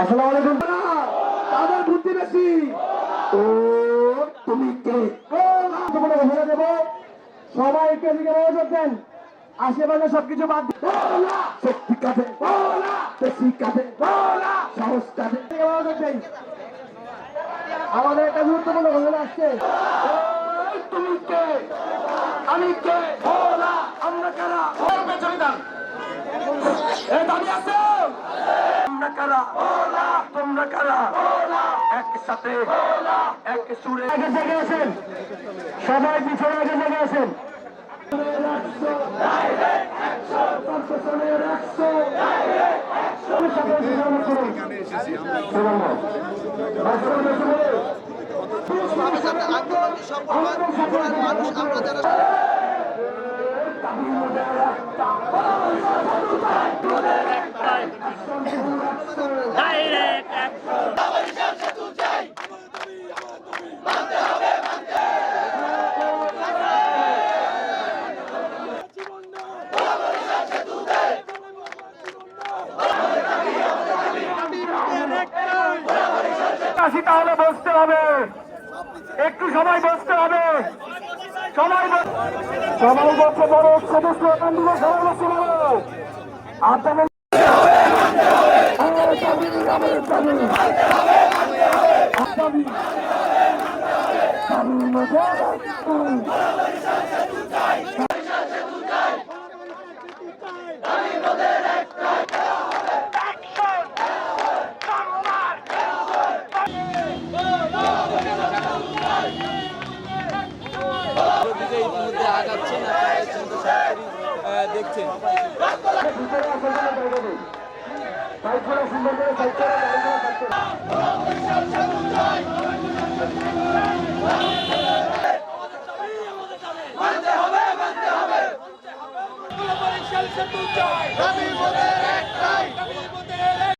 আসসালামু আলাইকুম। তাদের বুদ্ধি বেশি। ও, তুমি সবাইকে দিকে মনোযোগ দেন। আশেপাশে সবকিছু বাদ শক্তি কাঁধে। বেশি কাঁধে। সাহস কাঁধে। আমাদের একটা গুরুত্বপূর্ণ ঘটনা আসছে। তুমি কে? আমি কে? আমরা কারা? পেছনে আছো তোমরা কারা? তোমরা কারা? একসাথে এক সুরে জায়গায় আছেন সবাই পিছনে এক জায়গায় আছেন আমরা যারা আসি তাহলে বসতে হবে। একটু সময় বসতে হবে। বস- সবাই বসে, বড় সদস্য সবাই বসে বলো আপনাদের হবে। দাবি মোদের একটাই